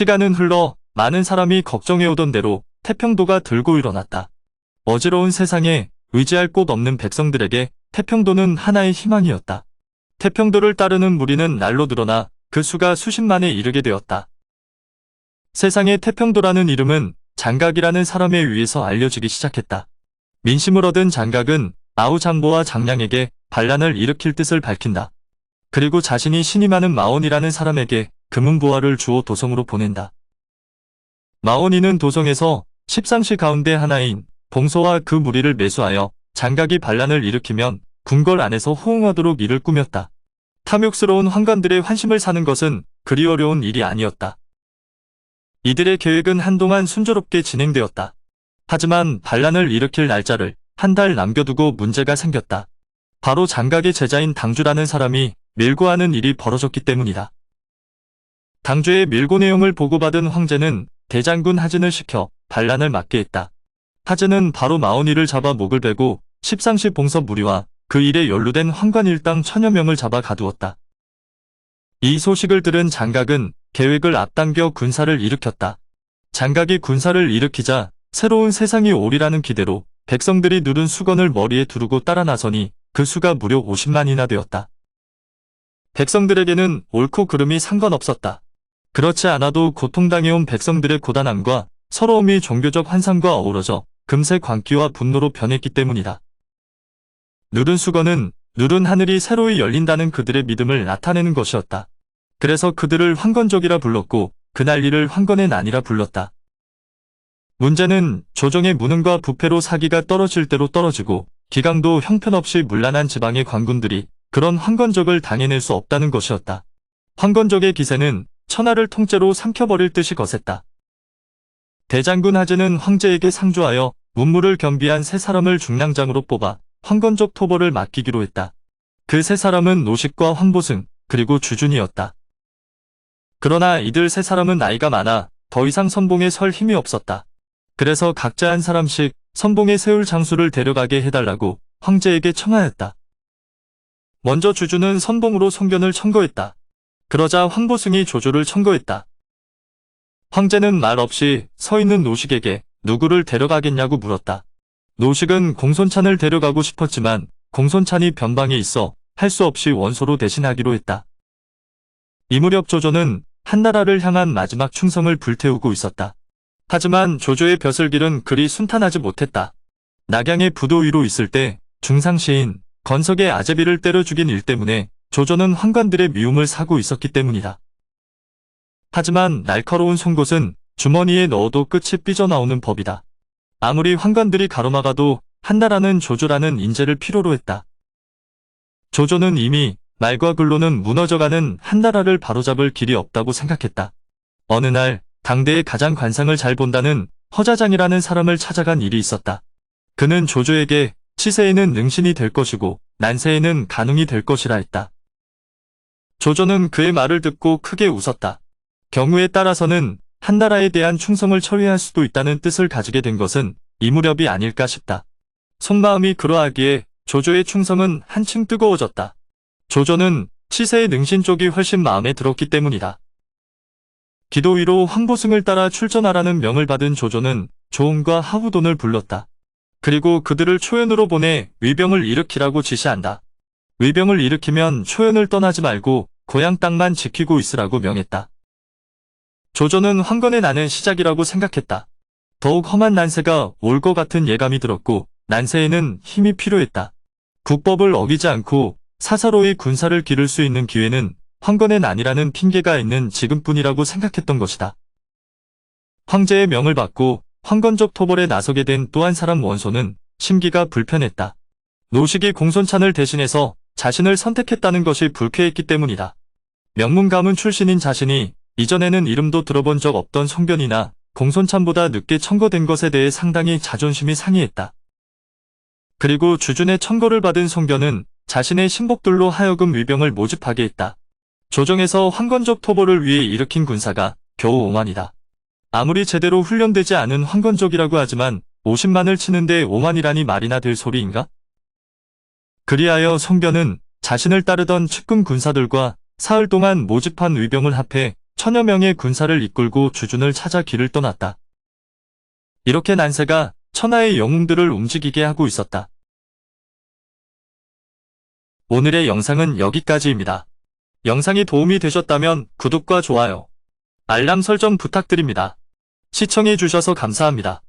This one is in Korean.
시간은 흘러 많은 사람이 걱정해오던 대로 태평도가 들고 일어났다. 어지러운 세상에 의지할 곳 없는 백성들에게 태평도는 하나의 희망이었다. 태평도를 따르는 무리는 날로 늘어나 그 수가 수십만에 이르게 되었다. 세상에 태평도라는 이름은 장각이라는 사람에 의해서 알려지기 시작했다. 민심을 얻은 장각은 아우장보와 장량에게 반란을 일으킬 뜻을 밝힌다. 그리고 자신이 신임하는 마온이라는 사람에게 금은보화를 주어 도성으로 보낸다. 마온이는 도성에서 십상시 가운데 하나인 봉소와 그 무리를 매수하여 장각이 반란을 일으키면 궁궐 안에서 호응하도록 일을 꾸몄다. 탐욕스러운 환관들의 환심을 사는 것은 그리 어려운 일이 아니었다. 이들의 계획은 한동안 순조롭게 진행되었다. 하지만 반란을 일으킬 날짜를 한 달 남겨두고 문제가 생겼다. 바로 장각의 제자인 당주라는 사람이 밀고하는 일이 벌어졌기 때문이다. 당주의 밀고 내용을 보고받은 황제는 대장군 하진을 시켜 반란을 막게 했다. 하진은 바로 마온이를 잡아 목을 베고 십상시 봉서 무리와 그 일에 연루된 황관 일당 천여 명을 잡아 가두었다. 이 소식을 들은 장각은 계획을 앞당겨 군사를 일으켰다. 장각이 군사를 일으키자 새로운 세상이 오리라는 기대로 백성들이 누른 수건을 머리에 두르고 따라 나서니 그 수가 무려 50만이나 되었다. 백성들에게는 옳고 그름이 상관없었다. 그렇지 않아도 고통당해온 백성들의 고단함과 서러움이 종교적 환상과 어우러져 금세 광기와 분노로 변했기 때문이다. 누른 수건은 누른 하늘이 새로이 열린다는 그들의 믿음을 나타내는 것이었다. 그래서 그들을 황건족이라 불렀고 그 난리를 황건의 난이라 불렀다. 문제는 조정의 무능과 부패로 사기가 떨어질 대로 떨어지고 기강도 형편없이 문란한 지방의 관군들이 그런 황건적을 당해낼 수 없다는 것이었다. 황건적의 기세는 천하를 통째로 삼켜버릴 듯이 거셌다. 대장군 하진은 황제에게 상주하여 문무를 겸비한 세 사람을 중량장으로 뽑아 황건적 토벌을 맡기기로 했다. 그 세 사람은 노식과 황보승 그리고 주준이었다. 그러나 이들 세 사람은 나이가 많아 더 이상 선봉에 설 힘이 없었다. 그래서 각자 한 사람씩 선봉에 세울 장수를 데려가게 해달라고 황제에게 청하였다. 먼저 주주는 선봉으로 송견을 청거했다. 그러자 황보승이 조조를 청거했다. 황제는 말 없이 서 있는 노식에게 누구를 데려가겠냐고 물었다. 노식은 공손찬을 데려가고 싶었지만 공손찬이 변방에 있어 할 수 없이 원소로 대신하기로 했다. 이 무렵 조조는 한나라를 향한 마지막 충성을 불태우고 있었다. 하지만 조조의 벼슬길은 그리 순탄하지 못했다. 낙양의 부도 위로 있을 때 중상시인 건석의 아제비를 때려 죽인 일 때문에 조조는 환관들의 미움을 사고 있었기 때문이다. 하지만 날카로운 송곳은 주머니에 넣어도 끝이 삐져나오는 법이다. 아무리 환관들이 가로막아도 한나라는 조조라는 인재를 필요로 했다. 조조는 이미 말과 글로는 무너져가는 한나라를 바로잡을 길이 없다고 생각했다. 어느 날 당대의 가장 관상을 잘 본다는 허자장이라는 사람을 찾아간 일이 있었다. 그는 조조에게 치세에는 능신이 될 것이고 난세에는 가능이 될 것이라 했다. 조조는 그의 말을 듣고 크게 웃었다. 경우에 따라서는 한 나라에 대한 충성을 처리할 수도 있다는 뜻을 가지게 된 것은 이 무렵이 아닐까 싶다. 속마음이 그러하기에 조조의 충성은 한층 뜨거워졌다. 조조는 치세의 능신 쪽이 훨씬 마음에 들었기 때문이다. 기도 위로 황보승을 따라 출전하라는 명을 받은 조조는 조음과 하우돈을 불렀다. 그리고 그들을 초연으로 보내 위병을 일으키라고 지시한다. 위병을 일으키면 초연을 떠나지 말고 고향 땅만 지키고 있으라고 명했다. 조조는 황건의 난은 시작이라고 생각했다. 더욱 험한 난세가 올 것 같은 예감이 들었고 난세에는 힘이 필요했다. 국법을 어기지 않고 사사로이 군사를 기를 수 있는 기회는 황건의 난이라는 핑계가 있는 지금뿐이라고 생각했던 것이다. 황제의 명을 받고 황건적 토벌에 나서게 된 또 한 사람 원소는 심기가 불편했다. 노식이 공손찬을 대신해서 자신을 선택했다는 것이 불쾌했기 때문이다. 명문 가문 출신인 자신이 이전에는 이름도 들어본 적 없던 송변이나 공손찬보다 늦게 청거된 것에 대해 상당히 자존심이 상해했다. 그리고 주준의 청거를 받은 송견은 자신의 신복들로 하여금 위병을 모집하게 했다. 조정에서 황건적 토벌을 위해 일으킨 군사가 겨우 5만이다. 아무리 제대로 훈련되지 않은 황건적이라고 하지만 50만을 치는데 5만이라니 말이나 될 소리인가? 그리하여 송변은 자신을 따르던 측근 군사들과 사흘 동안 모집한 위병을 합해 천여 명의 군사를 이끌고 주준을 찾아 길을 떠났다. 이렇게 난세가 천하의 영웅들을 움직이게 하고 있었다. 오늘의 영상은 여기까지입니다. 영상이 도움이 되셨다면 구독과 좋아요, 알람 설정 부탁드립니다. 시청해주셔서 감사합니다.